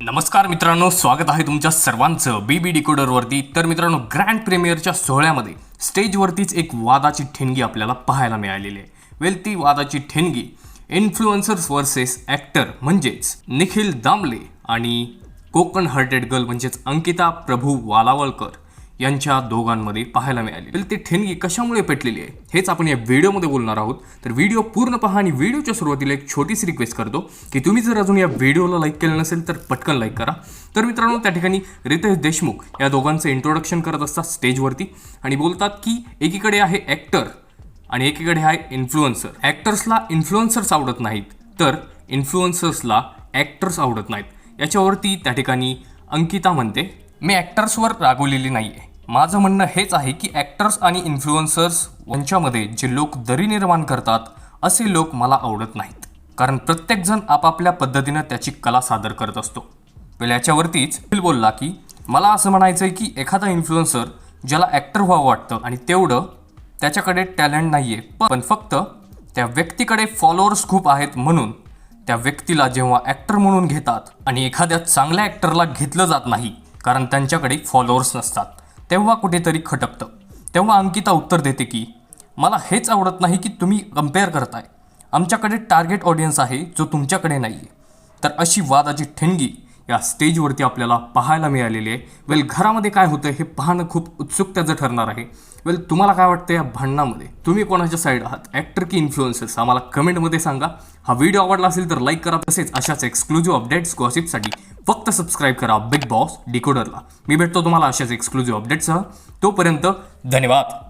नमस्कार मित्रांनो स्वागत आहे तुमच्या सर्वांचं बी बी डिकोडरवरती तर मित्रांनो ग्रँड प्रीमियरच्या सोहळ्यामध्ये स्टेजवरतीच एक वादाची ठिणगी आपल्याला पाहायला मिळालेली आहे. वेल ती वादाची ठिणगी इन्फ्लुएन्सर्स वर्सेस ॲक्टर म्हणजेच निखिल दामले आणि कोकण हर्टेड गर्ल म्हणजेच अंकिता प्रभू वालावलकर. यांच्या दोघांमध्ये पाहायला मिळाली. तर ती ठेणगी कशामुळे पेटलेली आहे? हेच आपण या व्हिडिओमध्ये बोलणार आहोत. तर व्हिडिओ पूर्ण पहा आणि व्हिडिओच्या सुरुवातीला एक छोटीशी रिक्वेस्ट करतो की तुम्ही जर अजून या व्हिडिओला लाईक केलं नसेल तर पटकन लाईक करा. तर मित्रांनो त्या ठिकाणी रितेश देशमुख या दोघांचं इंट्रोडक्शन करत असतात स्टेजवरती आणि बोलतात की एकीकडे आहे ॲक्टर आणि एकीकडे आहे इन्फ्लुएन्सर ॲक्टर्सला इन्फ्लुएन्सर्स आवडत नाहीत तर इन्फ्लुएन्सर्सला ॲक्टर्स आवडत नाहीत. याच्यावरती त्या ठिकाणी अंकिता म्हणते मी ॲक्टर्सवर रागवलेली नाही आहे माझं म्हणणं हेच आहे की ॲक्टर्स आणि इन्फ्लुएन्सर्स यांच्यामध्ये जे लोक दरी निर्माण करतात असे लोक मला आवडत नाहीत. कारण प्रत्येकजण आपापल्या पद्धतीनं त्याची कला सादर करत असतो. वेल याच्यावरतीच बिल बोलला की मला असं म्हणायचं आहे की एखादा इन्फ्लुएन्सर ज्याला ॲक्टर व्हावं वाटतं आणि तेवढं त्याच्याकडे टॅलेंट नाही आहे पण फक्त त्या व्यक्तीकडे फॉलोअर्स खूप आहेत म्हणून त्या व्यक्तीला जेव्हा ॲक्टर म्हणून घेतात आणि एखाद्या चांगल्या ॲक्टरला घेतलं जात नाही कारण त्यांच्याकडे फॉलोअर्स नसतात. तेव्हा कुठेतरी खटकतं. तेव्हा अंकिता उत्तर देते की मला हेच आवडत नाही की तुम्ही कंपेअर करताय. आमच्याकडे टार्गेट ऑडियन्स आहे जो तुमच्याकडे नाही आहे तर अशी वादाची ठिणगी या स्टेजवरती आपल्याला पाहायला मिळालेली आहे. वेल घरामध्ये काय होतं हे पाहणं खूप उत्सुकतेचं ठरणार आहे. वेल तुम्हाला काय वाटतं या भांडणामध्ये? तुम्ही कोणाच्या साईड आहात? ॲक्टर की इन्फ्लुएन्सर्स आम्हाला कमेंटमध्ये सांगा. हा व्हिडिओ आवडला असेल तर लाईक करा. तसेच अशाच एक्सक्लुझिव्ह अपडेट्स गॉसिपसाठी फक्त सबस्क्राईब करा बिग बॉस डिकोडरला. मी भेटतो तुम्हाला अशाच एक्सक्लुझिव्ह अपडेटसह तोपर्यंत धन्यवाद.